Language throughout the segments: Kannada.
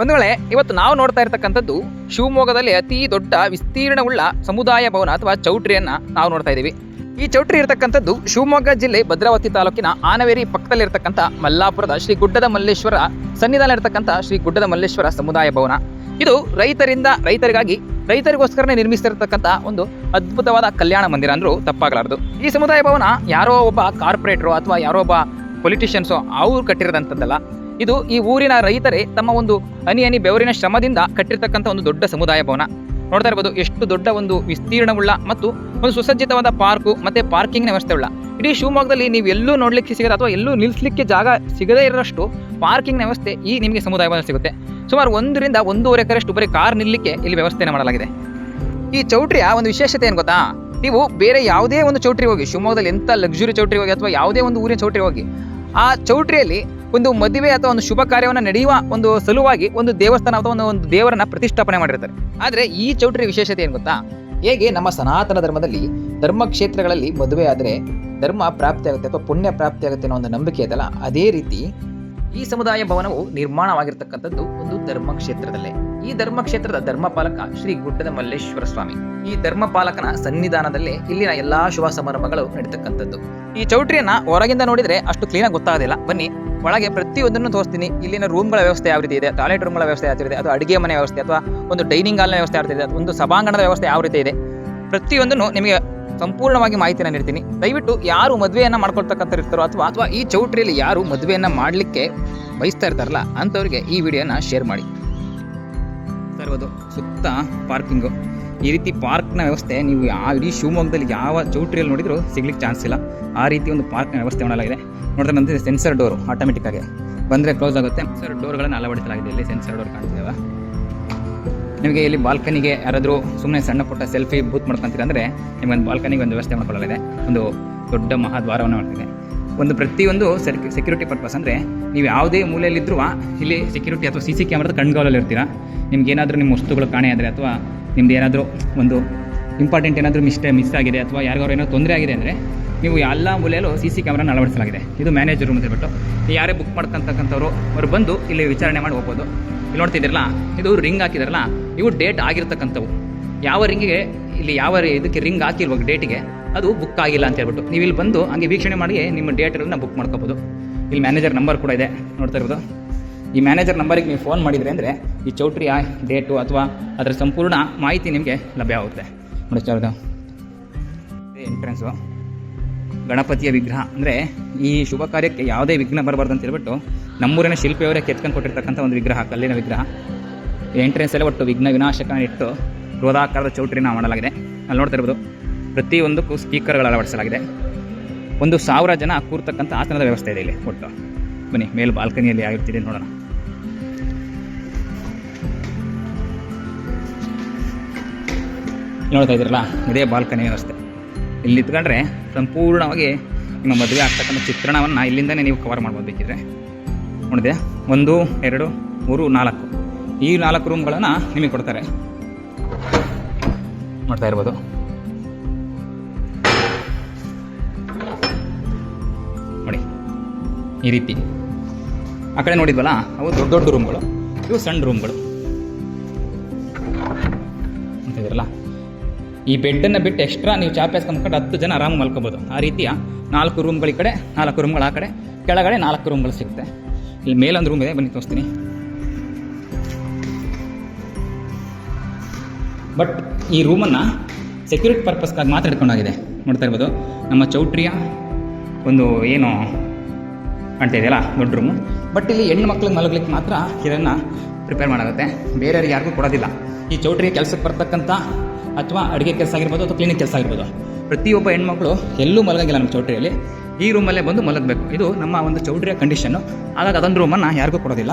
ಬಂಧುಗಳೇ, ಇವತ್ತು ನಾವು ನೋಡ್ತಾ ಇರ್ತಕ್ಕಂಥದ್ದು ಶಿವಮೊಗ್ಗದಲ್ಲಿ ಅತಿ ದೊಡ್ಡ ವಿಸ್ತೀರ್ಣವುಳ್ಳ ಸಮುದಾಯ ಭವನ ಅಥವಾ ಚೌಟ್ರಿಯನ್ನು ನಾವು ನೋಡ್ತಾ ಇದ್ದೀವಿ. ಈ ಚೌಟ್ರಿ ಇರತಕ್ಕಂಥದ್ದು ಶಿವಮೊಗ್ಗ ಜಿಲ್ಲೆ ಭದ್ರಾವತಿ ತಾಲೂಕಿನ ಆನವೇರಿ ಪಕ್ಕದಲ್ಲಿರ್ತಕ್ಕಂಥ ಮಲ್ಲಾಪುರದ ಶ್ರೀ ಗುಡ್ಡದ ಮಲ್ಲೇಶ್ವರ ಸನ್ನಿಧಾನ ಇರತಕ್ಕಂಥ ಶ್ರೀ ಗುಡ್ಡದ ಮಲ್ಲೇಶ್ವರ ಸಮುದಾಯ ಭವನ. ಇದು ರೈತರಿಂದ ರೈತರಿಗಾಗಿ ರೈತರಿಗೋಸ್ಕರನೇ ನಿರ್ಮಿಸಿರ್ತಕ್ಕಂಥ ಒಂದು ಅದ್ಭುತವಾದ ಕಲ್ಯಾಣ ಮಂದಿರ ಅಂದರೂ ತಪ್ಪಾಗಲಾರದು. ಈ ಸಮುದಾಯ ಭವನ ಯಾರೋ ಒಬ್ಬ ಕಾರ್ಪೊರೇಟ್ರು ಅಥವಾ ಯಾರೋ ಒಬ್ಬ ಪೊಲಿಟಿಷಿಯನ್ಸು ಅವ್ರು ಕಟ್ಟಿರೋದಂಥದ್ದಲ್ಲ ಇದು ಈ ಊರಿನ ರೈತರೇ ತಮ್ಮ ಒಂದು ಹನಿ ಹನಿ ಬೆವರಿನ ಶ್ರಮದಿಂದ ಕಟ್ಟಿರ್ತಕ್ಕಂಥ ಒಂದು ದೊಡ್ಡ ಸಮುದಾಯ ಭವನ. ನೋಡ್ತಾ ಇರ್ಬೋದು, ಎಷ್ಟು ದೊಡ್ಡ ಒಂದು ವಿಸ್ತೀರ್ಣವುಳ್ಳ ಮತ್ತು ಒಂದು ಸುಸಜ್ಜಿತವಾದ ಪಾರ್ಕು ಮತ್ತು ಪಾರ್ಕಿಂಗ್ನ ವ್ಯವಸ್ಥೆ ಉಳ್ಳ ಇಡೀ ಶಿವಮೊಗ್ಗದಲ್ಲಿ ನೀವು ಎಲ್ಲೂ ನೋಡಲಿಕ್ಕೆ ಸಿಗದ ಅಥವಾ ಎಲ್ಲೂ ನಿಲ್ಲಿಸಲಿಕ್ಕೆ ಜಾಗ ಸಿಗದೇ ಇರೋಷ್ಟು ಪಾರ್ಕಿಂಗ್ನ ವ್ಯವಸ್ಥೆ ಈ ನಿಮಗೆ ಸಮುದಾಯ ಭವನ ಸಿಗುತ್ತೆ. ಸುಮಾರು ಒಂದರಿಂದ ಒಂದೂವರೆ ಎಕರೆಷ್ಟು ಬರೀ ಕಾರ್ ನಿಲ್ಲಕ್ಕೆ ಇಲ್ಲಿ ವ್ಯವಸ್ಥೆಯನ್ನು ಮಾಡಲಾಗಿದೆ. ಈ ಚೌಟ್ರಿಯ ಒಂದು ವಿಶೇಷತೆ ಏನು ಗೊತ್ತಾ? ನೀವು ಬೇರೆ ಯಾವುದೇ ಒಂದು ಚೌಟ್ರಿ ಹೋಗಿ, ಶಿವಮೊಗ್ಗದಲ್ಲಿ ಎಂಥ ಲಕ್ಸುರಿ ಚೌಟ್ರಿ ಹೋಗಿ ಅಥವಾ ಯಾವುದೇ ಒಂದು ಊರಿನ ಚೌಟ್ರಿ ಹೋಗಿ, ಆ ಚೌಟ್ರಿಯಲ್ಲಿ ಒಂದು ಮದುವೆ ಅಥವಾ ಒಂದು ಶುಭ ಕಾರ್ಯವನ್ನು ನಡೆಯುವ ಒಂದು ಸಲುವಾಗಿ ಒಂದು ದೇವಸ್ಥಾನ ಅಥವಾ ಒಂದು ಒಂದು ದೇವರನ್ನ ಪ್ರತಿಷ್ಠಾಪನೆ ಮಾಡಿರ್ತಾರೆ. ಆದರೆ ಈ ಚೌಟ್ರಿ ವಿಶೇಷತೆ ಏನು ಗೊತ್ತಾ? ಹೇಗೆ ನಮ್ಮ ಸನಾತನ ಧರ್ಮದಲ್ಲಿ ಧರ್ಮ ಕ್ಷೇತ್ರಗಳಲ್ಲಿ ಮದುವೆ ಆದರೆ ಧರ್ಮ ಪ್ರಾಪ್ತಿ ಆಗುತ್ತೆ ಅಥವಾ ಪುಣ್ಯ ಪ್ರಾಪ್ತಿ ಆಗುತ್ತೆ ಅನ್ನೋ ಒಂದು ನಂಬಿಕೆ ಇದೆಯಲ್ಲ, ಅದೇ ರೀತಿ ಈ ಸಮುದಾಯ ಭವನವು ನಿರ್ಮಾಣವಾಗಿರ್ತಕ್ಕಂಥದ್ದು ಒಂದು ಧರ್ಮ ಕ್ಷೇತ್ರದಲ್ಲೇ. ಈ ಧರ್ಮಕ್ಷೇತ್ರದ ಧರ್ಮಪಾಲಕ ಶ್ರೀ ಗುಡ್ಡದ ಮಲ್ಲೇಶ್ವರ ಸ್ವಾಮಿ. ಈ ಧರ್ಮಪಾಲಕನ ಸನ್ನಿಧಾನದಲ್ಲೇ ಇಲ್ಲಿನ ಎಲ್ಲಾ ಶುಭ ಸಮಾರಂಭಗಳು ನಡೀತಕ್ಕಂಥದ್ದು. ಈ ಚೌಟ್ರಿಯನ್ನ ಹೊರಗಿಂದ ನೋಡಿದ್ರೆ ಅಷ್ಟು ಕ್ಲೀನಾಗಿ ಗೊತ್ತಾಗೋದಿಲ್ಲ. ಬನ್ನಿ ಒಳಗೆ ಪ್ರತಿಯೊಂದನ್ನು ತೋರಿಸ್ತೀನಿ. ಇಲ್ಲಿನ ರೂಮ್ಗಳ ವ್ಯವಸ್ಥೆ ಯಾವ ರೀತಿ ಇದೆ? ಟಾಯ್ಲೆಟ್ ರೂಮ್ಗಳ ವ್ಯವಸ್ಥೆ ಯಾವ ಇದೆ? ಅಥವಾ ಅಡುಗೆ ಮನೆ ವ್ಯವಸ್ಥೆ ಅಥವಾ ಒಂದು ಡೈನಿಂಗ್ ಹಾಲ್ನ ವ್ಯವಸ್ಥೆ ಯಾವ ಇದೆ? ಒಂದು ಸಭಾಂಗಣದ ವ್ಯವಸ್ಥೆ ಯಾವ ರೀತಿ ಇದೆ? ಪ್ರತಿಯೊಂದನ್ನು ನಿಮಗೆ ಸಂಪೂರ್ಣವಾಗಿ ಮಾಹಿತಿಯನ್ನು ನೀಡ್ತೀನಿ. ದಯವಿಟ್ಟು ಯಾರು ಮದುವೆಯನ್ನು ಮಾಡ್ಕೊಳ್ತಕ್ಕಂಥ ಇರ್ತಾರೋ ಅಥವಾ ಅಥವಾ ಈ ಚೌಟ್ರಿಯಲ್ಲಿ ಯಾರು ಮದುವೆಯನ್ನು ಮಾಡಲಿಕ್ಕೆ ಬಯಸ್ತಾ ಇರ್ತಾರಲ್ಲ, ಅಂಥವ್ರಿಗೆ ಈ ವಿಡಿಯೋನ ಶೇರ್ ಮಾಡಿ. ಸುತ್ತ ಪಾರ್ಕಿಂಗು ಈ ರೀತಿ ಪಾರ್ಕ್ನ ವ್ಯವಸ್ಥೆ ನೀವು ಯಾವ ಇಡೀ ಶಿವಮೊಗ್ಗದಲ್ಲಿ ಯಾವ ಚೌಟ್ರಿಯಲ್ಲಿ ನೋಡಿದರೂ ಸಿಗ್ಲಿಕ್ಕೆ ಚಾನ್ಸ್ ಇಲ್ಲ. ಆ ರೀತಿ ಒಂದು ಪಾರ್ಕ್ನ ವ್ಯವಸ್ಥೆ ಮಾಡಲಾಗಿದೆ. ನೋಡಿದ್ರೆ ನಂತರ ಸೆನ್ಸರ್ ಡೋರು ಆಟೋಮೆಟಿಕ್ಕಾಗಿ ಬಂದರೆ ಕ್ಲೋಸ್ ಆಗುತ್ತೆ. ಸರ್ ಡೋರ್ಗಳನ್ನು ಅಳವಡಿಸಲಾಗಿದೆ. ಇಲ್ಲಿ ಸೆನ್ಸರ್ ಡೋರ್ ಕಾಣ್ತಿದ್ದಾವೆ ನಿಮಗೆ ಇಲ್ಲಿ ಬಾಲ್ಕನಿಗೆ ಯಾರಾದರೂ ಸುಮ್ಮನೆ ಸಣ್ಣ ಪುಟ್ಟ ಸೆಲ್ಫಿ ಬೂತ್ ಮಾಡ್ಕೊಂತೀರ ಅಂದರೆ ನಿಮಗೆ ಒಂದು ಬಾಲ್ಕನಿಗೆ ಒಂದು ವ್ಯವಸ್ಥೆ ಮಾಡಿಕೊಳ್ಳಲಾಗಿದೆ. ಒಂದು ದೊಡ್ಡ ಮಹಾದ್ವಾರವನ್ನು ಮಾಡ್ತಿದೆ. ಒಂದು ಪ್ರತಿಯೊಂದು ಸೆಕ್ಯೂರಿಟಿ ಪರ್ಪಸ್ ಅಂದರೆ ನೀವು ಯಾವುದೇ ಮೂಲೆಯಲ್ಲಿದ್ದರೂ ಇಲ್ಲಿ ಸೆಕ್ಯೂರಿಟಿ ಅಥವಾ ಸಿ ಸಿ ಕ್ಯಾಮ್ರಾದ ಕಣ್ಗಾವಲಲ್ಲಿ ಇರ್ತೀರಾ. ನಿಮ್ಗೆ ಏನಾದರೂ ನಿಮ್ಮ ವಸ್ತುಗಳು ಕಾಣೆ ಆದರೆ ಅಥವಾ ನಿಮ್ದು ಏನಾದರೂ ಒಂದು ಇಂಪಾರ್ಟೆಂಟ್ ಏನಾದರೂ ಮಿಸ್ಟೇ ಮಿಸ್ ಆಗಿದೆ ಅಥವಾ ಯಾರಿಗಾರು ಏನೋ ತೊಂದರೆ ಆಗಿದೆ ಅಂದರೆ ನೀವು ಎಲ್ಲ ಮೂಲೆಯಲ್ಲೂ ಸಿ ಸಿ ಕ್ಯಾಮ್ರಾನ ಅಳವಡಿಸಲಾಗಿದೆ. ಇದು ಮ್ಯಾನೇಜರ್ ರೂಮ್ ಅಂತ ಹೇಳ್ಬಿಟ್ಟು. ನೀವು ಯಾರೇ ಬುಕ್ ಮಾಡ್ಕೊಂತಕ್ಕಂಥವ್ರು, ಅವ್ರು ಬಂದು ಇಲ್ಲಿ ವಿಚಾರಣೆ ಮಾಡಿ ಹೋಗ್ಬೋದು. ಇಲ್ಲಿ ನೋಡ್ತಿದ್ದೀರಲ್ಲ, ಇದು ರಿಂಗ್ ಹಾಕಿದಾರಲ್ಲ, ಇವು ಡೇಟ್ ಆಗಿರ್ತಕ್ಕಂಥವು. ಯಾವ ರಿಂಗಿಗೆ ಇಲ್ಲಿ ಯಾವ ಇದಕ್ಕೆ ರಿಂಗ್ ಹಾಕಿರುವ ಡೇಟಿಗೆ ಅದು ಬುಕ್ ಆಗಿಲ್ಲ ಅಂತ ಹೇಳ್ಬಿಟ್ಟು. ನೀವು ಇಲ್ಲಿ ಬಂದು ಹಂಗೆ ವೀಕ್ಷಣೆ ಮಾಡಿ ನಿಮ್ಮ ಡೇಟ್ಗಳನ್ನ ಬುಕ್ ಮಾಡ್ಕೋಬೋದು. ಇಲ್ಲಿ ಮ್ಯಾನೇಜರ್ ನಂಬರ್ ಕೂಡ ಇದೆ, ನೋಡ್ತಾ ಇರ್ಬೋದು. ಈ ಮ್ಯಾನೇಜರ್ ನಂಬರಿಗೆ ನೀವು ಫೋನ್ ಮಾಡಿದರೆ ಅಂದರೆ ಈ ಚೌಟ್ರಿಯ ಡೇಟು ಅಥವಾ ಅದರ ಸಂಪೂರ್ಣ ಮಾಹಿತಿ ನಿಮಗೆ ಲಭ್ಯ ಆಗುತ್ತೆ. ನೋಡಿ ಸರ್ ಅದು ಎಂಟ್ರೆನ್ಸು ಗಣಪತಿಯ ವಿಗ್ರಹ. ಅಂದರೆ ಈ ಶುಭ ಕಾರ್ಯಕ್ಕೆ ಯಾವುದೇ ವಿಘ್ನ ಬರಬಾರ್ದು ಅಂತ ಹೇಳ್ಬಿಟ್ಟು ನಮ್ಮೂರಿನ ಶಿಲ್ಪಿಯವರೇ ಕೆತ್ಕೊಂಡು ಕೊಟ್ಟಿರ್ತಕ್ಕಂಥ ಒಂದು ವಿಗ್ರಹ, ಕಲ್ಲಿನ ವಿಗ್ರಹ. ಎಂಟ್ರೆನ್ಸಲ್ಲೇ ಒಟ್ಟು ವಿಘ್ನ ವಿನಾಶಕನ ಇಟ್ಟು ರೋಧಾಕಾರದ ಚೌಟ್ರಿನ ಮಾಡಲಾಗಿದೆ. ಅಲ್ಲಿ ನೋಡ್ತಾ ಇರ್ಬೋದು, ಪ್ರತಿಯೊಂದಕ್ಕೂ ಸ್ಪೀಕರ್ಗಳು ಅಳವಡಿಸಲಾಗಿದೆ. ಒಂದು ಸಾವಿರ ಜನ ಕೂರ್ತಕ್ಕಂಥ ಆಸನದ ವ್ಯವಸ್ಥೆ ಇದೆ ಇಲ್ಲಿ ಒಟ್ಟು. ಬನ್ನಿ, ಮೇಲೆ ಬಾಲ್ಕನಿಯಲ್ಲಿ ಆಗಿರ್ತೀರಿ, ನೋಡೋಣ. ನೋಡ್ತಾ ಇದ್ದೀರಲ್ಲ? ಇದೇ ಬಾಲ್ಕನಿ ವ್ಯವಸ್ಥೆ. ಇಲ್ಲಿ ನಿಂತ್ಕೊಂಡ್ರೆ ಸಂಪೂರ್ಣವಾಗಿ ನಿಮ್ಮ ಮದುವೆ ಆಗ್ತಕ್ಕಂಥ ಚಿತ್ರಣವನ್ನು ಇಲ್ಲಿಂದನೇ ನೀವು ಕವರ್ ಮಾಡ್ಬೋದು ಬೇಕಿದ್ರೆ. ನೋಡಿದೆ ಒಂದು, ಎರಡು, ಮೂರು, ನಾಲ್ಕು. ಈ ನಾಲ್ಕು ರೂಮ್ಗಳನ್ನು ನಿಮಗೆ ಕೊಡ್ತಾರೆ. ನೋಡ್ತಾ ಇರ್ಬೋದು. ನೋಡಿ, ಈ ರೀತಿ. ಆ ಕಡೆ ನೋಡಿದ್ವಲ್ಲ, ಅವು ದೊಡ್ಡ ದೊಡ್ಡ ರೂಮ್ಗಳು ಇವು ಸಣ್ಣ ರೂಮ್ಗಳು ಈ ಬೆಡ್ಡನ್ನು ಬಿಟ್ಟು ಎಕ್ಸ್ಟ್ರಾ ನೀವು ಚಾಪೆ ಹಾಸ್ಕೊಂಡ್ಕೊಂಡು ಹತ್ತು ಜನ ಆರಾಮ ಮಲ್ಕೋಬೋದು. ಆ ರೀತಿಯ ನಾಲ್ಕು ರೂಮ್ಗಳ ಈ ಕಡೆ, ನಾಲ್ಕು ರೂಮ್ಗಳು ಆ ಕಡೆ, ಕೆಳಗಡೆ ನಾಲ್ಕು ರೂಮ್ಗಳು ಸಿಗುತ್ತೆ. ಇಲ್ಲಿ ಮೇಲೊಂದು ರೂಮ್ ಇದೆ, ಬನ್ನಿ ತೋರಿಸ್ತೀನಿ. ಬಟ್ ಈ ರೂಮನ್ನು ಸೆಕ್ಯೂರಿಟಿ ಪರ್ಪಸ್ಗಾಗಿ ಮಾತ್ರ ನೋಡ್ತಾ ಇರ್ಬೋದು, ನಮ್ಮ ಚೌಟ್ರಿಯ ಒಂದು ಏನು ಅಂತ ಇದೆಯಲ್ಲ, ದೊಡ್ಡ ರೂಮು ಬಟ್ ಇಲ್ಲಿ ಹೆಣ್ಣು ಮಕ್ಳಿಗೆ ಮಲಗಲಿಕ್ಕೆ ಮಾತ್ರ ಇದನ್ನು ಪ್ರಿಪೇರ್ ಮಾಡಾಗುತ್ತೆ. ಬೇರೆಯವ್ರಿಗೆ ಯಾರಿಗೂ ಕೊಡೋದಿಲ್ಲ. ಈ ಚೌಟ್ರಿ ಕೆಲಸಕ್ಕೆ ಬರ್ತಕ್ಕಂಥ ಅಥವಾ ಅಡುಗೆ ಕೆಲಸ ಆಗಿರ್ಬೋದು ಅಥವಾ ಕ್ಲಿನಿಕ್ ಕೆಲಸ ಆಗಿರ್ಬೋದು. ಪ್ರತಿಯೊಬ್ಬ ಹೆಣ್ಮಕ್ಳು ಎಲ್ಲೂ ಮಲಗಂಗಿಲ್ಲ ನಮ್ಮ ಚೌಟ್ರಿಯಲ್ಲಿ. ಈ ರೂಮಲ್ಲೇ ಬಂದು ಮಲಗಬೇಕು. ಇದು ನಮ್ಮ ಒಂದು ಚೌಟ್ರಿಯ ಕಂಡೀಷನ್ನು ಹಾಗಾಗಿ ಅದೊಂದು ರೂಮನ್ನು ಯಾರಿಗೂ ಕೊಡೋದಿಲ್ಲ.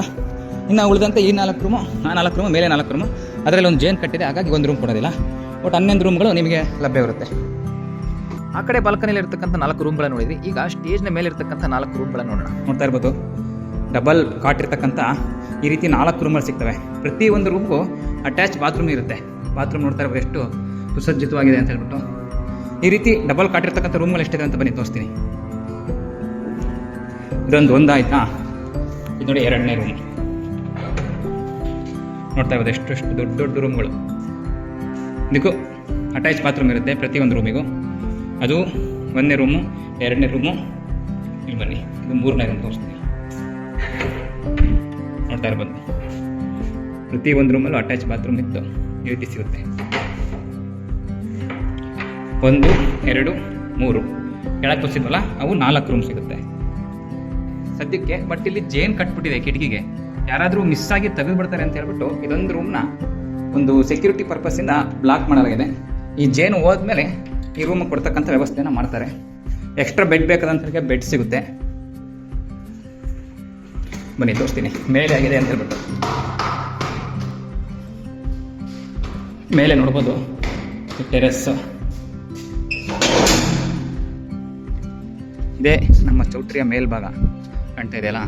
ಇನ್ನು ಉಳಿದಂತೆ ಈ ನಾಲ್ಕು ರೂಮು ಆ ನಾಲ್ಕು ರೂಮು ಮೇಲೆ ನಾಲ್ಕು ರೂಮು ಅದರಲ್ಲಿ ಒಂದು ಜೇನ್ ಕಟ್ಟಿದೆ. ಹಾಗಾಗಿ ಒಂದು ರೂಮ್ ಕೊಡೋದಿಲ್ಲ. ಒಟ್ಟು ಹನ್ನೊಂದು ರೂಮ್ಗಳು ನಿಮಗೆ ಲಭ್ಯವಿರುತ್ತೆ ಆ ಕಡೆ ಬಾಲ್ಕನಿಯಲ್ಲಿ ಇರ್ತಕ್ಕಂಥ ನಾಲ್ಕು ರೂಮ್ಗಳನ್ನು ನೋಡಿದ್ವಿ. ಈಗ ಸ್ಟೇಜ್ನ ಮೇಲೆ ಇರ್ತಕ್ಕಂಥ ನಾಲ್ಕು ರೂಮ್ಗಳನ್ನು ನೋಡೋಣ. ನೋಡ್ತಾ ಇರ್ಬೋದು. ಡಬಲ್ ಕಾಟ್ ಇರ್ತಕ್ಕಂಥ ಈ ರೀತಿ ನಾಲ್ಕು ರೂಮ್ಗಳು ಸಿಗ್ತವೆ. ಪ್ರತಿ ಒಂದು ರೂಮ್ಗೂ ಅಟ್ಯಾಚ್ ಬಾತ್ರೂಮ್ ಇರುತ್ತೆ. ಬಾತ್ರೂಮ್ ನೋಡ್ತಾ ಎಷ್ಟು ಸುಸಜ್ಜಿತವಾಗಿದೆ ಅಂತ ಹೇಳ್ಬಿಟ್ಟು. ಈ ರೀತಿ ಡಬಲ್ ಕಾಟ್ ಇರ್ತಕ್ಕಂಥ ರೂಮ್ಗಳು ಎಷ್ಟಿದೆ ಅಂತ ಬನ್ನಿ ತೋರಿಸ್ತೀನಿ. ಇದೊಂದು ಒಂದಾಯ್ತಾ? ಇದು ನೋಡಿ ಎರಡನೇ ರೂಮ್ ನೋಡ್ತಾ ಇರ್ಬೋದು ಎಷ್ಟು ಎಷ್ಟು ದೊಡ್ಡ ದೊಡ್ಡ ರೂಮ್ಗಳು ಇದಕ್ಕೂ ಅಟ್ಯಾಚ್ ಬಾತ್ರೂಮ್ ಇರುತ್ತೆ ಪ್ರತಿಯೊಂದು ರೂಮಿಗೂ ಅದು ಒಂದನೇ ರೂಮು ಎರಡನೇ ರೂಮು ಇಲ್ಲಿ ಬನ್ನಿ, ಇದು ಮೂರನೇ ರೂಮ್ ತೋರಿಸ್ತೀನಿ. ನೋಡ್ತಾ ಇರ್ಬೋದು ಪ್ರತಿ ಒಂದು ರೂಮಲ್ಲೂ ಅಟ್ಯಾಚ್ ಬಾತ್ರೂಮ್ ಇತ್ತು. ರೀತಿ ಸಿಗುತ್ತೆ. ಒಂದು, ಎರಡು, ಮೂರು. ಕೆಳಗೆ ತೋರಿಸಿದ್ವಲ್ಲ, ಅವು ನಾಲ್ಕು ರೂಮ್ ಸಿಗುತ್ತೆ. ಸದ್ಯಕ್ಕೆ ಬಟ್ ಇಲ್ಲಿ ಜೇನ್ ಕಟ್ಬಿಟ್ಟಿದೆ ಕಿಟಕಿಗೆ. ಯಾರಾದರೂ ಮಿಸ್ ಆಗಿ ತೆಗೆದು ಬಿಡ್ತಾರೆ ಅಂತ ಹೇಳ್ಬಿಟ್ಟು ಇದೊಂದು ರೂಮ್ನ ಒಂದು ಸೆಕ್ಯೂರಿಟಿ ಪರ್ಪಸ್ಸಿಂದ ಬ್ಲಾಕ್ ಮಾಡಲಾಗಿದೆ. ಈ ಜೇನು ಹೋದ್ಮೇಲೆ ಈ ರೂಮ್ ಕೊಡ್ತಕ್ಕಂಥ ವ್ಯವಸ್ಥೆನ ಮಾಡ್ತಾರೆ. ಎಕ್ಸ್ಟ್ರಾ ಬೆಡ್ ಬೇಕಾದಂತ ಬೆಡ್ ಸಿಗುತ್ತೆ. ಬನ್ನಿ, ತೋರಿಸ್ತೀನಿ. ಮೇಲೆ ಆಗಿದೆ ಅಂತ ಹೇಳ್ಬಿಟ್ಟು. ಮೇಲೆ ನೋಡ್ಬೋದು. ಟೆರೆಸ್. ಇದೇ ನಮ್ಮ ಚೌಟ್ರಿಯ ಮೇಲ್ಭಾಗ ಕಾಣ್ತಾ ಇದೆಯಲ್ಲ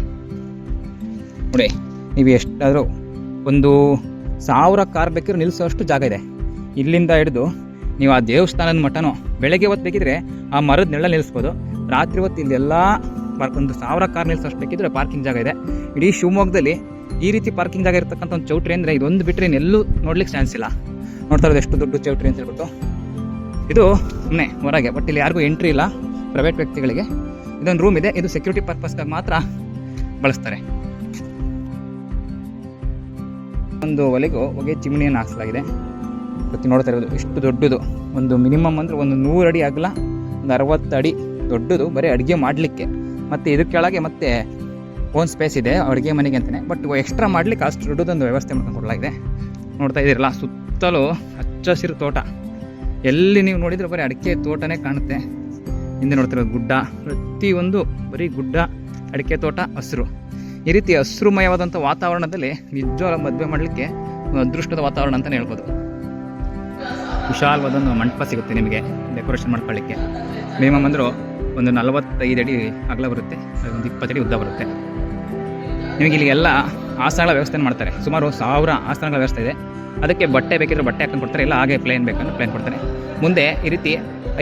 ನೋಡಿ, ನೀವು ಎಷ್ಟಾದರೂ ಒಂದು ಸಾವಿರ ಕಾರ್ ಬೇಕಿದ್ರೆ ನಿಲ್ಲಿಸೋಷ್ಟು ಜಾಗ ಇದೆ. ಇಲ್ಲಿಂದ ಹಿಡಿದು ನೀವು ಆ ದೇವಸ್ಥಾನದ ಮಠನೋ, ಬೆಳಗ್ಗೆ ಹೊತ್ತು ಬೇಕಿದ್ರೆ ಆ ಮರದ ನೆಲ್ಲ ನಿಲ್ಲಿಸ್ಬೋದು. ರಾತ್ರಿ ಹೊತ್ತು ಇಲ್ಲೆಲ್ಲ ಒಂದು ಸಾವಿರ ಕಾರ್ ನಿಲ್ಲಿಸೋಷ್ಟು ಬೇಕಿದ್ರೆ ಪಾರ್ಕಿಂಗ್ ಜಾಗ ಇದೆ. ಇಡೀ ಶಿವಮೊಗ್ಗದಲ್ಲಿ ಈ ರೀತಿ ಪಾರ್ಕಿಂಗ್ ಜಾಗ ಇರ್ತಕ್ಕಂಥ ಒಂದು ಚೌಟ್ರಿ ಅಂದರೆ ಇದೊಂದು ಬಿಟ್ಟರೆ ಇನ್ನೆಲ್ಲೂ ನೋಡ್ಲಿಕ್ಕೆ ಚಾನ್ಸ್ ಇಲ್ಲ. ನೋಡ್ತಾ ಇರೋದು ಎಷ್ಟು ದೊಡ್ಡ ಚೌಟ್ರಿ ಅಂತ ಹೇಳ್ಬಿಟ್ಟು. ಇದು ಸುಮ್ಮನೆ ಹೊರಗೆ ಬಟ್ ಇಲ್ಲಿ ಯಾರಿಗೂ ಎಂಟ್ರಿ ಇಲ್ಲ ಪ್ರೈವೇಟ್ ವ್ಯಕ್ತಿಗಳಿಗೆ. ಇದೊಂದು ರೂಮ್ ಇದೆ, ಇದು ಸೆಕ್ಯೂರಿಟಿ ಪರ್ಪಸ್ಗಾಗಿ ಮಾತ್ರ ಬಳಸ್ತಾರೆ. ಒಂದು ಒಲೆಗೂ ಹೊಗೆ ಚಿಮಣಿಯನ್ನು ಹಾಕ್ಸಲಾಗಿದೆ. ಪ್ರತಿ ನೋಡ್ತಾ ಇರೋದು ಎಷ್ಟು ದೊಡ್ಡದು. ಒಂದು ಮಿನಿಮಮ್ ಅಂದರೆ ಒಂದು ನೂರು ಅಡಿ ಆಗಲ್ಲ ಒಂದು ಅರವತ್ತು ಅಡಿ ದೊಡ್ಡದು, ಬರೀ ಅಡುಗೆ ಮಾಡಲಿಕ್ಕೆ. ಮತ್ತು ಇದ್ರ ಕೆಳಗೆ ಮತ್ತೆ ಓನ್ ಸ್ಪೇಸ್ ಇದೆ, ಅಡುಗೆ ಮನೆಗೆ ಅಂತಲೇ ಬಟ್ ಎಕ್ಸ್ಟ್ರಾ ಮಾಡಲಿಕ್ಕೆ ಅಷ್ಟು ದೊಡ್ಡದೊಂದು ವ್ಯವಸ್ಥೆ ಮಾಡ್ಕೊಂಡು ಕೊಡಲಾಗಿದೆ. ನೋಡ್ತಾ ಇದ್ದೀರಲ್ಲ ಸುತ್ತಲೂ ಹಚ್ಚ ಹಸಿರು ತೋಟ. ಎಲ್ಲಿ ನೀವು ನೋಡಿದ್ರೆ ಬರೀ ಅಡಿಕೆ ತೋಟನೇ ಕಾಣುತ್ತೆ. ಹಿಂದೆ ನೋಡ್ತಿರೋದು ಗುಡ್ಡ, ಪ್ರತಿಯೊಂದು ಬರೀ ಗುಡ್ಡ, ಅಡಿಕೆ ತೋಟ, ಹಸಿರು. ಈ ರೀತಿ ಹಸಿರುಮಯವಾದಂಥ ವಾತಾವರಣದಲ್ಲಿ ನಿಜವಾದ ಮದುವೆ ಮಾಡಲಿಕ್ಕೆ ಅದೃಷ್ಟದ ವಾತಾವರಣ ಅಂತಲೇ ಹೇಳ್ಬೋದು. ವಿಶಾಲವಾದ ಒಂದು ಮಂಟಪ ಸಿಗುತ್ತೆ ನಿಮಗೆ ಡೆಕೋರೇಷನ್ ಮಾಡ್ಕೊಳ್ಳಿಕ್ಕೆ. ಮಿನಿಮಮ್ ಅಂದರೂ ಒಂದು ನಲವತ್ತೈದು ಅಡಿ ಅಗಲ ಬರುತ್ತೆ ಒಂದು ಇಪ್ಪತ್ತಡಿ ಉದ್ದ ಬರುತ್ತೆ. ನಿಮಗೆ ಇಲ್ಲಿ ಎಲ್ಲ ಆಸನಗಳ ವ್ಯವಸ್ಥೆ ಮಾಡ್ತಾರೆ. ಸುಮಾರು ಸಾವಿರ ಆಸನಗಳ ವ್ಯವಸ್ಥೆ ಇದೆ. ಅದಕ್ಕೆ ಬಟ್ಟೆ ಬೇಕಿದ್ರೆ ಬಟ್ಟೆ ಹಾಕೊಂಡು ಕೊಡ್ತಾರೆ, ಇಲ್ಲ ಹಾಗೆ ಪ್ಲೇನ್ ಬೇಕಂದ್ರೆ ಪ್ಲೇನ್ ಕೊಡ್ತಾರೆ. ಮುಂದೆ ಈ ರೀತಿ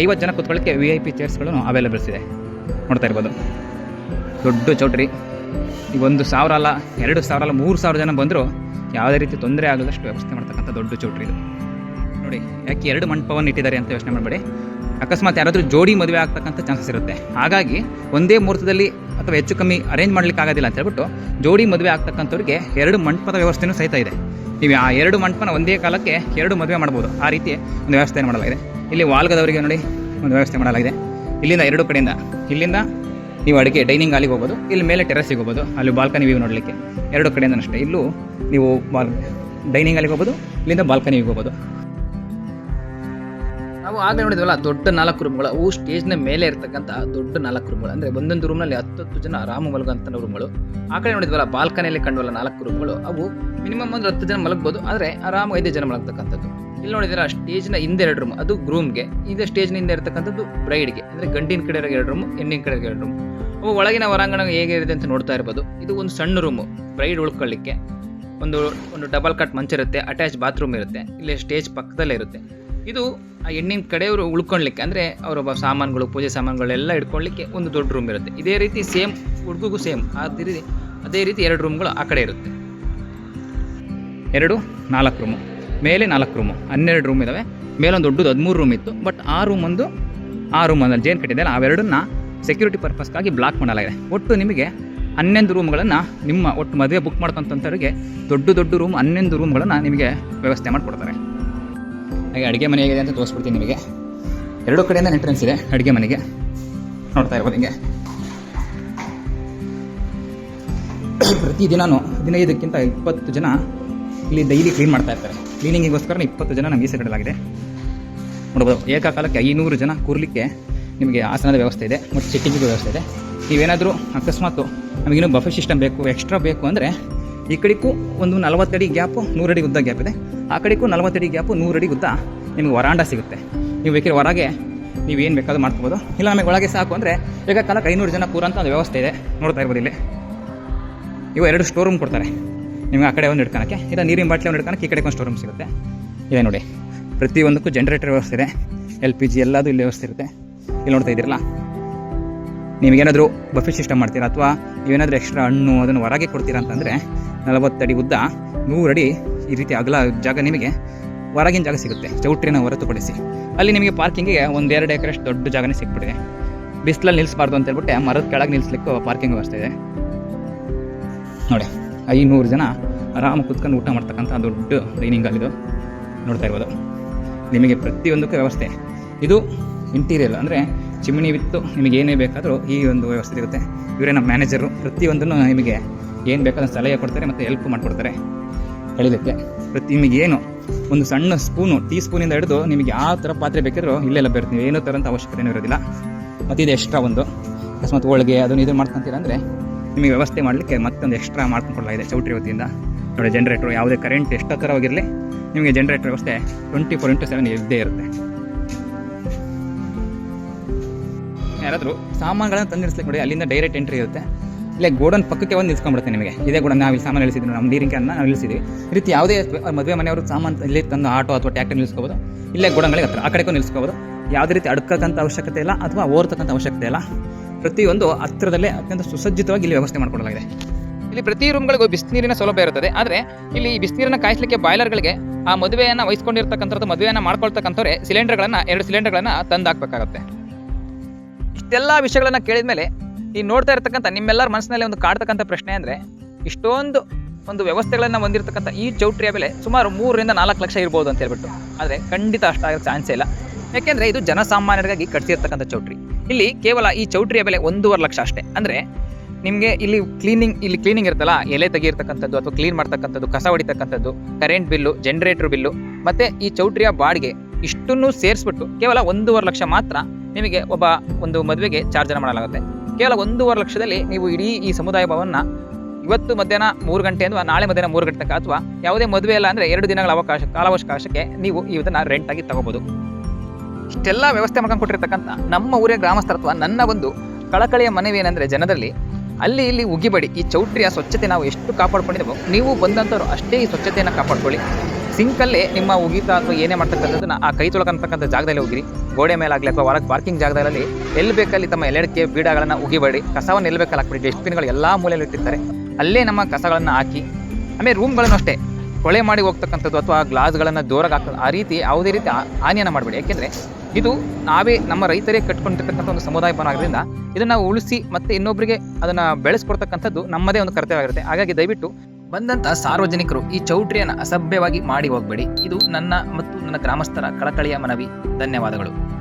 ಐವತ್ತು ಜನ ಕೂತ್ಕೊಳ್ಳಿಕ್ಕೆ ವಿ ಐ ಪಿ ಚೇರ್ಸ್ಗಳು ಅವೈಲೇಬಲ್ಸ್ ಇದೆ. ನೋಡ್ತಾ ಇರ್ಬೋದು. ದೊಡ್ಡ ಚೌಟ್ರಿ. ಈಗ ಒಂದು ಸಾವಿರ ಅಲ್ಲ, ಎರಡು ಸಾವಿರ ಅಲ್ಲ, ಮೂರು ಸಾವಿರ ಜನ ಬಂದರೂ ಯಾವುದೇ ರೀತಿ ತೊಂದರೆ ಆಗದಷ್ಟು ವ್ಯವಸ್ಥೆ ಮಾಡ್ತಕ್ಕಂಥ ದೊಡ್ಡ ಚೌಟ್ರಿ ಇದು. ನೋಡಿ, ಯಾಕೆ ಎರಡು ಮಂಟಪವನ್ನು ಇಟ್ಟಿದ್ದಾರೆ ಅಂತ ಯೋಚನೆ ಮಾಡಬೇಡಿ. ಅಕಸ್ಮಾತ್ ಯಾರಾದರೂ ಜೋಡಿ ಮದುವೆ ಆಗ್ತಕ್ಕಂಥ ಚಾನ್ಸಸ್ ಇರುತ್ತೆ. ಹಾಗಾಗಿ ಒಂದೇ ಮುಹೂರ್ತದಲ್ಲಿ ಅಥವಾ ಹೆಚ್ಚು ಕಮ್ಮಿ ಅರೇಂಜ್ ಮಾಡ್ಲಿಕ್ಕೆ ಆಗೋದಿಲ್ಲ ಅಂತ ಹೇಳ್ಬಿಟ್ಟು ಜೋಡಿ ಮದುವೆ ಆಗ್ತಕ್ಕಂಥವ್ರಿಗೆ ಎರಡು ಮಂಟಪದ ವ್ಯವಸ್ಥೆಯೂ ಸಹಿತ ಇದೆ. ನೀವು ಆ ಎರಡು ಮಂಟಪನ ಒಂದೇ ಕಾಲಕ್ಕೆ ಎರಡು ಮದುವೆ ಮಾಡ್ಬೋದು. ಆ ರೀತಿ ಒಂದು ವ್ಯವಸ್ಥೆಯನ್ನು ಮಾಡಲಾಗಿದೆ. ಇಲ್ಲಿ ವಾಲ್ಗದವರಿಗೆ ನೋಡಿ ಒಂದು ವ್ಯವಸ್ಥೆ ಮಾಡಲಾಗಿದೆ. ಇಲ್ಲಿಂದ ಎರಡು ಕಡೆಯಿಂದ, ಇಲ್ಲಿಂದ ನೀವು ಅಡುಗೆ ಡೈನಿಂಗ್ ಹಾಲಿಗೆ ಹೋಗ್ಬೋದು. ಇಲ್ಲಿ ಮೇಲೆ ಟೆರಸ್ಸಿಗೆ ಹೋಗ್ಬೋದು. ಅಲ್ಲಿ ಬಾಲ್ಕನಿ ವ್ಯೂ ನೋಡಲಿಕ್ಕೆ ಎರಡು ಕಡೆಯಿಂದ ಅಷ್ಟೇ ಇಲ್ಲೂ ನೀವು ಬಾಲ್ ಡೈನಿಂಗ್ ಹಾಲಿಗೆ ಹೋಗ್ಬೋದು. ಇಲ್ಲಿಂದ ಬಾಲ್ಕನಿ ಹೋಗ್ಬೋದು. ನಾವು ಆಗಲೇ ನೋಡಿದ್ವಲ್ಲ, ದೊಡ್ಡ ನಾಲ್ಕು ರೂಮ್ಗಳು, ಅವು ಸ್ಟೇಜ್ನ ಮೇಲೆ ಇರ್ತಕ್ಕಂಥ ದೊಡ್ಡ ನಾಲ್ಕು ರೂಮ್ಗಳು. ಅಂದರೆ ಒಂದೊಂದು ರೂಮ್ನಲ್ಲಿ ಹತ್ತತ್ತು ಜನ ಆರಾಮ ಮಲಗುವಂಥ ರೂಮ್ಗಳು ಆ ಕಡೆ ನೋಡಿದ್ವಲ್ಲ, ಬಾಲ್ಕನಿಯಲ್ಲಿ ಕಂಡುವಲ್ಲ ನಾಲ್ಕು ರೂಮ್ಗಳು. ಅವು ಮಿನಿಮಮ್ ಒಂದು ಹತ್ತು ಜನ ಮಲಗ್ಬೋದು, ಆದರೆ ಆರಾಮ ಐದೇ ಜನ ಮಲಗ್ತಕ್ಕಂಥದ್ದು. ಇಲ್ಲಿ ನೋಡಿದ್ರೆ ಸ್ಟೇಜ್ನ ಹಿಂದೆ ಎರಡು ರೂಮ್ ಅದು ಗ್ರೂಮ್ಗೆ ಇದೆ ಸ್ಟೇಜ್ನ ಹಿಂದೆ ಇರ್ತಕ್ಕಂಥದ್ದು ಬ್ರೈಡ್ಗೆ ಅಂದರೆ ಗಂಡಿನ ಕಡೆ ಎರಡು ರೂಮ್ ಹೆಣ್ಣಿನ ಕಡೆ ಎರಡು ರೂಮ್ ಅವು ಒಳಗಿನ ಹೊರಾಂಗಣ ಹೇಗೆ ಇದೆ ಅಂತ ನೋಡ್ತಾ ಇರ್ಬೋದು. ಇದು ಒಂದು ಸಣ್ಣ ರೂಮು ಬ್ರೈಡ್ ಉಳ್ಕೊಳ್ಳಿಕ್ಕೆ. ಒಂದು ಒಂದು ಡಬಲ್ ಕಟ್ ಮಂಚ ಇರುತ್ತೆ ಅಟ್ಯಾಚ್ ಬಾತ್ರೂಮ್ ಇರುತ್ತೆ. ಇಲ್ಲಿ ಸ್ಟೇಜ್ ಪಕ್ಕದಲ್ಲೇ ಇರುತ್ತೆ. ಇದು ಆ ಹೆಣ್ಣಿನ ಕಡೆಯವರು ಉಳ್ಕೊಳ್ಲಿಕ್ಕೆ, ಅಂದರೆ ಅವರೊಬ್ಬ ಸಾಮಾನುಗಳು, ಪೂಜೆ ಸಾಮಾನುಗಳೆಲ್ಲ ಇಟ್ಕೊಳ್ಳಿಕ್ಕೆ ಒಂದು ದೊಡ್ಡ ರೂಮ್ ಇರುತ್ತೆ. ಇದೇ ರೀತಿ ಸೇಮ್ ಹುಡುಗಿಗೂ ಸೇಮ್ ಅದೇ ರೀತಿ ಅದೇ ರೀತಿ ಎರಡು ರೂಮ್ಗಳು ಆ ಕಡೆ ಇರುತ್ತೆ. ಎರಡು, ನಾಲ್ಕು ರೂಮು ಮೇಲೆ ನಾಲ್ಕು ರೂಮು ಹನ್ನೆರಡು ರೂಮ್ ಇದ್ದಾವೆ ಮೇಲೊಂದು ದೊಡ್ಡದು ಹದಿಮೂರು ರೂಮ್ ಇತ್ತು. ಬಟ್ ಆ ರೂಮ್ ಒಂದು, ಆ ರೂಮ್ ಅಂದರೆ ಜೇನು ಕಟ್ಟಿದ್ದಾರೆ ಅವೆರಡನ್ನ ಸೆಕ್ಯೂರಿಟಿ ಪರ್ಪಸ್ಗಾಗಿ ಬ್ಲಾಕ್ ಮಾಡಲಾಗಿದೆ. ಒಟ್ಟು ನಿಮಗೆ ಹನ್ನೊಂದು ರೂಮ್ಗಳನ್ನು ನಿಮ್ಮ ಒಟ್ಟು ಮದುವೆ ಬುಕ್ ಮಾಡ್ಕೊಂತಂಥವ್ರಿಗೆ ದೊಡ್ಡ ದೊಡ್ಡ ರೂಮ್ ಹನ್ನೊಂದು ರೂಮ್ಗಳನ್ನು ನಿಮಗೆ ವ್ಯವಸ್ಥೆ ಮಾಡಿಕೊಡ್ತಾರೆ. ಹಾಗೆ ಅಡುಗೆ ಮನೆ ಹೇಗಿದೆ ಅಂತ ತೋರಿಸ್ಬಿಡ್ತೀನಿ ನಿಮಗೆ. ಎರಡು ಕಡೆಯಿಂದ ಎಂಟ್ರೆನ್ಸ್ ಇದೆ ಅಡುಗೆ ಮನೆಗೆ. ನೋಡ್ತಾ ಇರ್ಬೋದು ಹಿಂಗೆ. ಪ್ರತಿದಿನವೂ ಹದಿನೈದಕ್ಕಿಂತ ಇಪ್ಪತ್ತು ಜನ ಇಲ್ಲಿ ಡೈಲಿ ಕ್ಲೀನ್ ಮಾಡ್ತಾ ಇರ್ತಾರೆ. ಕ್ಲೀನಿಂಗಿಗೋಸ್ಕರ ಇಪ್ಪತ್ತು ಜನ ನಮಗೆ ಮೀಸಲಿಡಲಾಗಿದೆ ನೋಡ್ಬೋದು, ಏಕಕಾಲಕ್ಕೆ ಐನೂರು ಜನ ಕೂರಲಿಕ್ಕೆ ನಿಮಗೆ ಆಸನದ ವ್ಯವಸ್ಥೆ ಇದೆ ಮತ್ತು ಸಿಟ್ಟಿಂಗ್ ವ್ಯವಸ್ಥೆ ಇದೆ. ನೀವೇನಾದರೂ ಅಕಸ್ಮಾತ್ ನಮಗಿನ್ನೂ ಬಫೆ ಸಿಸ್ಟಮ್ ಬೇಕು ಎಕ್ಸ್ಟ್ರಾ ಬೇಕು ಅಂದರೆ ಈ ಕಡೆಗೂ ಒಂದು ನಲವತ್ತಡಿ ಗ್ಯಾಪು ನೂರಡಿ ಉದ್ದ ಗ್ಯಾಪ್ ಇದೆ. ಆ ಕಡೆಗೂ ನಲವತ್ತಡಿ ಗ್ಯಾಪು, ನೂರಡಿ ಉದ್ದ ನಿಮಗೆ ವರಾಂಡ ಸಿಗುತ್ತೆ. ನೀವು ಬೇಕಿದ್ರೆ ಹೊರಗೆ ನೀವು ಏನು ಬೇಕಾದ್ರೂ ಮಾಡ್ಕೋಬೋದು. ಇಲ್ಲ, ನಮಗೆ ಒಳಗೆ ಸಾಕು ಅಂದರೆ ಏಕಕಾಲಕ್ಕೆ ಐನೂರು ಜನ ಕೂರಂತ ಒಂದು ವ್ಯವಸ್ಥೆ ಇದೆ. ನೋಡ್ತಾ ಇರ್ಬೋದು ಇಲ್ಲಿ. ಇವು ಎರಡು ಸ್ಟೋರ್ ರೂಮ್ ಕೊಡ್ತಾರೆ. ನಿಮ್ಗೆ ಆ ಕಡೆ ಒಂದು ಇಟ್ಕೊಳಕ್ಕೆ ಇಲ್ಲ ನೀರಿನ ಬಾಟ್ಲಿ ಒಂದು ಹಿಡ್ಕೊಳಕ್ಕೆ ಈ ಕಡೆಗೆ ಒಂದು ಸ್ಟೋರ್ ರೂಮ್ ಸಿಗುತ್ತೆ. ಇದೆ ನೋಡಿ. ಪ್ರತಿಯೊಂದಕ್ಕೂ ಜನ್ರೇಟರ್ ವ್ಯವಸ್ಥೆ ಇದೆ. ಎಲ್ ಪಿ ಜಿ ಎಲ್ಲದೂ ಇಲ್ಲಿ ವ್ಯವಸ್ಥೆ ಇರುತ್ತೆ. ಇಲ್ಲಿ ನೋಡ್ತಾ ಇದ್ದೀರಲ್ಲ? ನಿಮಗೇನಾದರೂ ಬಫೆ ಸಿಸ್ಟಮ್ ಮಾಡ್ತೀರಾ ಅಥವಾ ನೀವೇನಾದರೂ ಎಕ್ಸ್ಟ್ರಾ ಹಣ್ಣು ಅದನ್ನು ಹೊರಗೆ ಕೊಡ್ತೀರಾ ಅಂತಂದರೆ ನಲವತ್ತಡಿ ಉದ್ದ ನೂರಡಿ ಈ ರೀತಿ ಅಗಲ ಜಾಗ ನಿಮಗೆ ಹೊರಗಿನ ಜಾಗ ಸಿಗುತ್ತೆ. ಚೌಟ್ರಿನ ಹೊರತುಪಡಿಸಿ. ಅಲ್ಲಿ ನಿಮಗೆ ಪಾರ್ಕಿಂಗಿಗೆ ಎರಡು ಎಕರೆಷ್ಟು ದೊಡ್ಡ ಜಾಗನೇ ಸಿಕ್ಬಿಟ್ಟಿದೆ. ಬಿಸಿಲಲ್ಲಿ ನಿಲ್ಲಿಸಬಾರ್ದು ಅಂತ ಹೇಳ್ಬಿಟ್ಟು ಮರದ ಕೆಳಗೆ ನಿಲ್ಲಿಸ್ಲಿಕ್ಕೂ ಪಾರ್ಕಿಂಗ್ ವ್ಯವಸ್ಥೆ ಇದೆ. ನೋಡಿ, ಐನೂರು ಜನ ಆರಾಮ ಕುತ್ಕೊಂಡು ಊಟ ಮಾಡ್ತಕ್ಕಂಥ ದೊಡ್ಡ ಡೈನಿಂಗ್ ಹಾಲ್ ನೋಡ್ತಾ ಇರ್ಬೋದು. ನಿಮಗೆ ಪ್ರತಿಯೊಂದಕ್ಕೂ ವ್ಯವಸ್ಥೆ. ಇದು ಇಂಟೀರಿಯರ್ ಅಂದರೆ ಚಿಮಣಿ ವಿತ್ತು ನಿಮಗೆ ಏನೇ ಬೇಕಾದರೂ ಈ ಒಂದು ವ್ಯವಸ್ಥೆ ಸಿಗುತ್ತೆ. ಇವರೇ ನಮ್ಮ ಮ್ಯಾನೇಜರು ಪ್ರತಿಯೊಂದನ್ನು ನಿಮಗೆ ಏನು ಬೇಕಾದ ಸಲಹೆ ಕೊಡ್ತಾರೆ ಮತ್ತು ಹೆಲ್ಪ್ ಮಾಡಿಕೊಡ್ತಾರೆ. ಎಳಿಲಿಕ್ಕೆ ಪ್ರತಿ ನಿಮಗೆ ಏನು? ಒಂದು ಸಣ್ಣ ಸ್ಪೂನು ಟೀ ಸ್ಪೂನಿಂದ ಹಿಡಿದು ನಿಮಗೆ ಯಾವ ಥರ ಪಾತ್ರೆ ಬೇಕಿದ್ರು ಇಲ್ಲೇ ಲಭ್ಯ ಇರ್ತೀವಿ ಏನೋ ಥರಂತ ಅವಶ್ಯಕತೆನೂ ಅವಶ್ಯಕತೆ ಇರೋದಿಲ್ಲ. ಮತ್ತು ಇದು ಎಕ್ಸ್ಟ್ರಾ ಒಂದು. ಅಕಸ್ಮಾತ್ ಹೋಳಿಗೆ, ಅದನ್ನು ಇದು ಮಾಡ್ಕೊಂತೀರ ಅಂದರೆ ನಿಮಗೆ ವ್ಯವಸ್ಥೆ ಮಾಡಲಿಕ್ಕೆ ಮತ್ತೊಂದು ಎಕ್ಸ್ಟ್ರಾ ಮಾಡ್ಕೊಂಡ್ಕೊಡ್ಲಾಗಿದೆ ಚೌಟ್ರಿ ವತಿಯಿಂದ ನೋಡಿ ಜನ್ರೇಟ್ರು ಯಾವುದೇ ಕರೆಂಟ್ ಎಷ್ಟೋ ಥರವಾಗಿರಲಿ ನಿಮಗೆ ಜನ್ರೇಟರ್ ವ್ಯವಸ್ಥೆ ಟ್ವೆಂಟಿ ಫೋರ್ ಇಂಟು ಸೆವೆನ್ ಇದ್ದೇ ಇರುತ್ತೆ. ಯಾರಾದರೂ ಸಾಮಾನುಗಳನ್ನ ತಂದಿರಿಸ್ಲಿಕ್ಕೆ ನೋಡಿ, ಅಲ್ಲಿಂದ ಡೈರೆಕ್ಟ್ ಎಂಟ್ರಿ ಇರುತ್ತೆ. ಇಲ್ಲೇ ಗೋಡನ್ ಪಕ್ಕಕ್ಕೆ ಒಂದು ನಿಲ್ಸ್ಕೊಂಡ್ಬಿಡುತ್ತೆ ನಿಮಗೆ. ಇದೇ ಗೋಡನ್ ನಾವು ಇಲ್ಲಿ ಸಾಮಾನು ಇಳಿಸಿದ್ವಿ ನಮ್ಮ ನೀರಿನ ಕ್ಯಾನ್ನ ನಾವು ಇಳಿಸಿದ್ವಿ ರೀತಿ ಯಾವುದೇ ಮದುವೆ ಮನೆಯವರು ಸಾಮಾನು ಇಲ್ಲಿ ತಂದು ಆಟೋ ಅಥವಾ ಟ್ಯಾಕ್ಟರ್ ನಿಲ್ಲಿಸ್ಕೋಬೋದು. ಇಲ್ಲೇ ಗೋಡನ್ಗಳಿಗೆ ಹತ್ರ, ಆ ಕಡೆಗೂ ನಿಲ್ಲಿಸ್ಕೋಬೋದು. ಯಾವುದೇ ರೀತಿ ಅಡ್ಕಕ್ಕಂಥ ಅವಶ್ಯಕತೆ ಇಲ್ಲ ಅಥವಾ ಓರ್ತಕ್ಕಂಥ ಅವಶ್ಯಕತೆ ಇಲ್ಲ. ಪ್ರತಿಯೊಂದು ಹತ್ತಿರದಲ್ಲೇ ಅತ್ಯಂತ ಸುಸಜ್ಜಿತವಾಗಿ ಇಲ್ಲಿ ವ್ಯವಸ್ಥೆ ಮಾಡಿಕೊಡಲಾಗಿದೆ. ಇಲ್ಲಿ ಪ್ರತಿ ರೂಮ್ಗಳಿಗೂ ಬಿಸಿನೀರಿನ ಸೌಲಭ್ಯ ಇರುತ್ತದೆ. ಆದರೆ ಇಲ್ಲಿ ಬಿಸಿನೀರನ್ನ ಕಾಯಿಸಲಿಕ್ಕೆ ಬಾಯ್ಲರ್ಗಳಿಗೆ ಆ ಮದುವೆಯನ್ನು ವಹಿಸ್ಕೊಂಡಿರ್ತಕ್ಕಂಥದ್ದು, ಮದುವೆಯನ್ನು ಮಾಡ್ಕೊಳ್ತಕ್ಕಂಥವ್ರೆ ಸಿಲಿಂಡರ್ಗಳನ್ನು ಎರಡು ಸಿಲಿಂಡರ್ಗಳನ್ನು ತಂದು ಹಾಕಬೇಕಾಗುತ್ತೆ ಇಷ್ಟೆಲ್ಲ ವಿಷಯಗಳನ್ನು ಕೇಳಿದ ಮೇಲೆ ಈ ನೋಡ್ತಾ ಇರ್ತಕ್ಕಂಥ ನಿಮ್ಮೆಲ್ಲರ ಮನಸ್ಸಿನಲ್ಲಿ ಒಂದು ಕಾಡ್ತಕ್ಕಂಥ ಪ್ರಶ್ನೆ ಅಂದರೆ, ಇಷ್ಟೊಂದು ಒಂದು ವ್ಯವಸ್ಥೆಗಳನ್ನು ಹೊಂದಿರತಕ್ಕಂಥ ಈ ಚೌಟ್ರಿಯ ಬೆಲೆ ಸುಮಾರು ಮೂರರಿಂದ ನಾಲ್ಕು ಲಕ್ಷ ಇರ್ಬೋದು ಅಂತ ಹೇಳ್ಬಿಟ್ಟು. ಆದರೆ ಖಂಡಿತ ಅಷ್ಟಾಗೋ ಚಾನ್ಸೇ ಇಲ್ಲ. ಯಾಕೆಂದರೆ ಇದು ಜನಸಾಮಾನ್ಯರಿಗಾಗಿ ಕಟ್ಸಿರ್ತಕ್ಕಂಥ ಚೌಟ್ರಿ ಇಲ್ಲಿ ಕೇವಲ ಈ ಚೌಟ್ರಿಯ ಬೆಲೆ ಒಂದೂವರೆ ಲಕ್ಷ ಅಷ್ಟೇ. ಅಂದರೆ ನಿಮಗೆ ಇಲ್ಲಿ ಕ್ಲೀನಿಂಗ್ ಇಲ್ಲಿ ಕ್ಲೀನಿಂಗ್ ಇರುತ್ತಲ್ಲ, ಎಲೆ ತೆಗಿರ್ತಕ್ಕಂಥದ್ದು ಅಥವಾ ಕ್ಲೀನ್ ಮಾಡ್ತಕ್ಕಂಥದ್ದು, ಕಸ ಹೊಡಿತಕ್ಕಂಥದ್ದು ಕರೆಂಟ್ ಬಿಲ್ಲು ಜನರೇಟರ್ ಬಿಲ್ಲು ಮತ್ತು ಈ ಚೌಟ್ರಿಯ ಬಾಡಿಗೆ ಇಷ್ಟನ್ನು ಸೇರಿಸ್ಬಿಟ್ಟು ಕೇವಲ ಒಂದೂವರೆ ಲಕ್ಷ ಮಾತ್ರ ನಿಮಗೆ ಒಬ್ಬ ಒಂದು ಮದುವೆಗೆ ಚಾರ್ಜನ್ನು ಮಾಡಲಾಗುತ್ತೆ. ಕೇವಲ ಒಂದೂವರೆ ಲಕ್ಷದಲ್ಲಿ ನೀವು ಇಡೀ ಈ ಸಮುದಾಯ ಭವನ ಇವತ್ತು ಮಧ್ಯಾಹ್ನ ಮೂರು ಗಂಟೆ ಅಥವಾ ನಾಳೆ ಮಧ್ಯಾಹ್ನ ಮೂರು ಗಂಟೆ ಅಥವಾ ಯಾವುದೇ ಮದುವೆ ಇಲ್ಲ ಅಂದರೆ ಎರಡು ದಿನಗಳ ಅವಕಾಶ, ಕಾಲಾವಕಾಶಕ್ಕೆ ನೀವು ಇದನ್ನು ರೆಂಟಾಗಿ ತಗೋಬೋದು. ಇಷ್ಟೆಲ್ಲ ವ್ಯವಸ್ಥೆ ಮಾಡ್ಕೊಂಡು ಕೊಟ್ಟಿರ್ತಕ್ಕಂಥ ನಮ್ಮ ಊರಿನ ಗ್ರಾಮಸ್ಥರತ್ವ, ನನ್ನ ಒಂದು ಕಳಕಳಿಯ ಮನವಿ ಏನಂದರೆ ಜನರಲ್ಲಿ ಅಲ್ಲಿ ಇಲ್ಲಿ ಉಗಿಬಡಿ ಈ ಚೌಟ್ರಿಯ ಸ್ವಚ್ಛತೆ ನಾವು ಎಷ್ಟು ಕಾಪಾಡ್ಕೊಂಡಿದ್ದೇವೋ ನೀವು ಬಂದಂಥವ್ರು ಅಷ್ಟೇ ಈ ಸ್ವಚ್ಛತೆಯನ್ನು ಕಾಪಾಡ್ಕೊಳ್ಳಿ. ಸಿಂಕಲ್ಲೇ ನಿಮ್ಮ ಉಗಿತ ಅಥವಾ ಏನೇ ಮಾಡ್ತಕ್ಕಂಥದ್ದನ್ನ ಆ ಕೈ ತೊಳ್ಕೊಂತಕ್ಕಂಥ ಜಾಗದಲ್ಲಿ ಹೋಗಿರಿ ಗೋಡೆ ಮೇಲಾಗಲಿ ಅಥವಾ ಹೊರಗೆ ಪಾರ್ಕಿಂಗ್ ಜಾಗದಲ್ಲಿ ಎಲ್ಲಿ ಬೇಕಲ್ಲಿ ತಮ್ಮ ಎಲೆಡಿಕೆ ಬೀಡಗಳನ್ನು ಉಗಿಬೇಡಿ. ಕಸವನ್ನು ಎಲ್ಲಿ ಬೇಕಲ್ಲಿ ಹಾಕ್ಬಿಡಿ. ಡಸ್ಟ್ಬಿನ್ಗಳು ಎಲ್ಲ ಮೂಲೆಯಲ್ಲಿ ಇಟ್ಟಿರ್ತಾರೆ. ಅಲ್ಲೇ ನಮ್ಮ ಕಸಗಳನ್ನು ಹಾಕಿ, ಆಮೇಲೆ ರೂಮ್ಗಳನ್ನು ಅಷ್ಟೇ. ಕೊಳೆ ಮಾಡಿ ಹೋಗ್ತಕ್ಕಂಥದ್ದು ಅಥವಾ ಗ್ಲಾಸ್ಗಳನ್ನು ಜೋರಾಗಿ ಹಾಕೋದು ಆ ರೀತಿ ಯಾವುದೇ ರೀತಿ ಹಾನಿಯನ್ನು ಮಾಡಬೇಡಿ. ಯಾಕೆಂದರೆ ಇದು ನಾವೇ ನಮ್ಮ ರೈತರೇ ಕಟ್ಕೊಂಡಿರ್ತಕ್ಕಂಥ ಒಂದು ಸಮುದಾಯ ಭವನ ಇದನ್ನು ಉಳಿಸಿ ಮತ್ತು ಇನ್ನೊಬ್ಬರಿಗೆ ಅದನ್ನು ಬೆಳೆಸ್ಕೊಡ್ತಕ್ಕಂಥದ್ದು ನಮ್ಮದೇ ಒಂದು ಕರ್ತವ್ಯ ಆಗಿರುತ್ತೆ. ಹಾಗಾಗಿ ದಯವಿಟ್ಟು ಬಂದಂಥ ಸಾರ್ವಜನಿಕರು ಈ ಚೌಟ್ರಿಯನ್ನು ಅಸಭ್ಯವಾಗಿ ಮಾಡಿ ಹೋಗಬೇಡಿ. ಇದು ನನ್ನ ಮತ್ತು ನನ್ನ ಗ್ರಾಮಸ್ಥರ ಕಳಕಳಿಯ ಮನವಿ. ಧನ್ಯವಾದಗಳು.